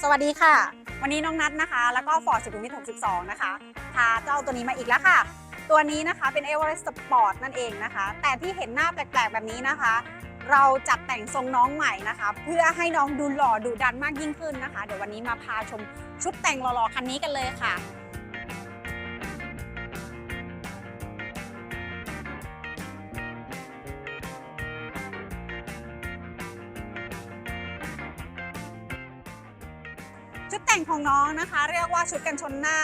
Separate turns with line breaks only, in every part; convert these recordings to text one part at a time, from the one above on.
สวัสดีค่ะ วันนี้น้องนัทนะคะ แล้วก็ฟอร์ดสุขุมวิท62 นะคะพาเจ้าตัวนี้มาอีกแล้วค่ะ ตัวนี้นะคะเป็น Everest Sport นั่นเองนะคะ แต่ที่เห็นหน้าแปลกๆ แบบนี้นะคะ เราจัดแต่งทรงน้องใหม่นะคะ เพื่อให้น้องดูหล่อดูดันมากยิ่งขึ้นนะคะ เดี๋ยววันนี้มาพาชมชุดแต่งหล่อๆคันนี้กันเลยค่ะ ชุดแต่งของน้องนะคะ เรียกว่าชุดกันชนหน้า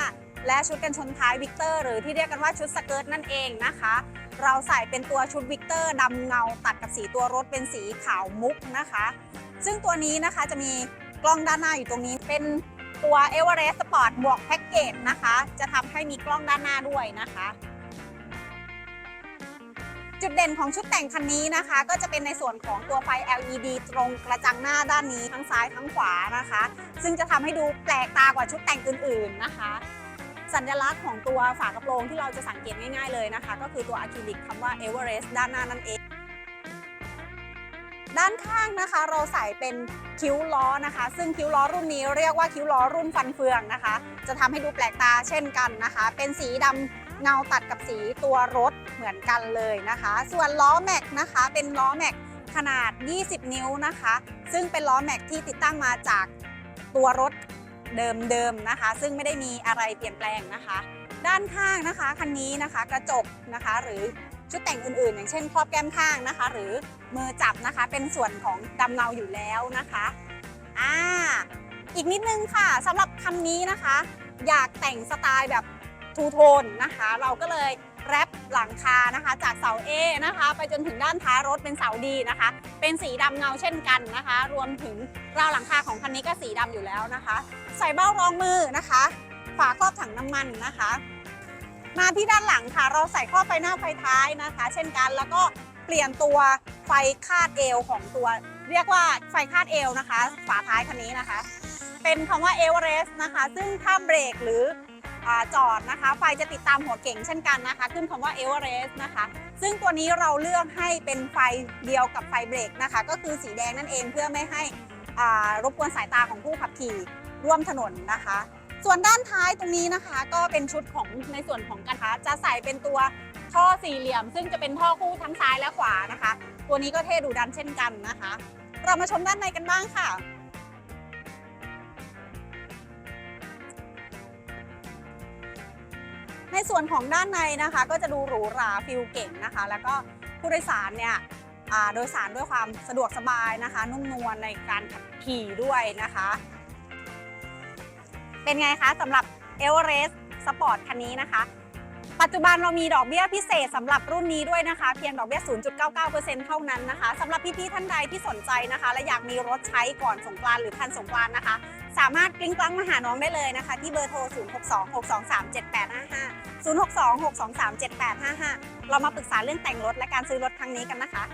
และชุดกันชนท้ายวิกเตอร์หรือที่เรียกกันว่าชุดสเกิร์ตนั่นเองนะคะ เราใส่เป็นตัวชุดวิกเตอร์ดำเงาตัดกับสีตัวรถเป็นสีขาวมุกนะคะ ซึ่งตัวนี้นะคะจะมีกล้องด้านหน้าอยู่ตรงนี้เป็นตัว e v e r e s t Sport บวกแพ็กเกจนะคะ จะทำให้มีกล้องด้านหน้าด้วยนะคะ จุดเด่นของชุดแต่งคันนี้นะคะ ก็จะเป็นในส่วนของตัวไฟ LED ตรงกระจังหน้าด้านนี้ทั้งซ้ายทั้งขวานะคะ ซึ่งจะทำให้ดูแปลกตากว่าชุดแต่งอื่นๆนะคะ สัญลักษณ์ของตัวฝากระโปรงที่เราจะสังเกตง่ายๆเลยนะคะ ก็คือตัวอะคริลิกคำว่า Everest ด้านหน้านั่นเอง ด้านข้างนะคะ เราใส่เป็นคิ้วล้อนะคะ ซึ่งคิ้วล้อรุ่นนี้เรียกว่าคิ้วล้อรุ่นฟันเฟืองนะคะ จะทำให้ดูแปลกตาเช่นกันนะคะ เป็นสีดำ เงาตัดกับสีตัวรถเหมือนกันเลยนะคะ ส่วนล้อแม็กนะคะเป็นล้อแม็กขนาด 20 นิ้วนะคะ ซึ่งเป็นล้อแม็กที่ติดตั้งมาจากตัวรถเดิมๆนะคะ ซึ่งไม่ได้มีอะไรเปลี่ยนแปลงนะคะ ด้านข้างนะคะคันนี้นะคะกระจกนะคะ หรือชุดแต่งอื่นๆ อย่างเช่นครอบแก้มข้างนะคะ หรือมือจับนะคะ เป็นส่วนของดำเงาอยู่แล้วนะคะอ่าอีกนิดนึงค่ะสำหรับคันนี้นะคะ อยากแต่งสไตล์แบบ ทูโทนนะคะ เราก็เลยแรปหลังคานะคะจากเสา A นะคะ ไปจนถึงด้านท้ายรถเป็นเสาดีนะคะ เป็นสีดำเงาเช่นกันนะคะ รวมถึงราวหลังคาของคันนี้ก็สีดำอยู่แล้วนะคะ ใส่เบ้ารองมือนะคะ ฝาครอบถังน้ำมันนะคะ มาที่ด้านหลังค่ะ เราใส่ครอบไฟหน้าไฟท้ายนะคะ เช่นกันแล้วก็เปลี่ยนตัวไฟคาดเอวของตัว เรียกว่าไฟคาดเอวนะคะ ฝาท้ายคันนี้นะคะ เป็นคำว่า Everest นะคะ ซึ่งถ้าเบรกหรือ จอดนะคะ ไฟจะติดตามหัวเก่งเช่นกันนะคะ ขึ้นคำว่า Everest นะคะ ซึ่งตัวนี้เราเลือกให้เป็นไฟเดียวกับไฟเบรกนะคะ ก็คือสีแดงนั่นเองเพื่อไม่ให้รบกวนสายตาของผู้ขับขี่ร่วมถนนนะคะ ส่วนด้านท้ายตรงนี้นะคะ ก็เป็นชุดของในส่วนของกระทะจะใส่เป็นตัวท่อสี่เหลี่ยม ซึ่งจะเป็นท่อคู่ทั้งซ้ายและขวานะคะ ตัวนี้ก็เท่ดูดันเช่นกันนะคะ เรามาชมด้านในกันบ้างค่ะ ในส่วนของด้านในนะคะ ก็จะดูหรูหราฟิลเก่งนะคะ แล้วก็ผู้โดยสารเนี่ยโดยสารด้วยความสะดวกสบายนะคะ นุ่มนวลในการขับขี่ด้วยนะคะ เป็นไงคะสำหรับ e v e r e s t Sport คันนี้นะคะ ปัจจุบันเรามีดอกเบี้ยพิเศษสำหรับรุ่นนี้ด้วยนะคะ เพียงดอกเบี้ย 0.99%เท่านั้นนะคะสำหรับพี่ๆท่านใดที่สนใจนะคะ และอยากมีรถใช้ก่อนสงกรานต์หรือทันสงกรานต์นะคะ สามารถกลิ้งกลั้งมาหาน้องได้เลยนะคะ ที่เบอร์โทร 0626237855 0626237855 เรามาปรึกษาเรื่องแต่งรถและการซื้อรถครั้งนี้กันนะคะ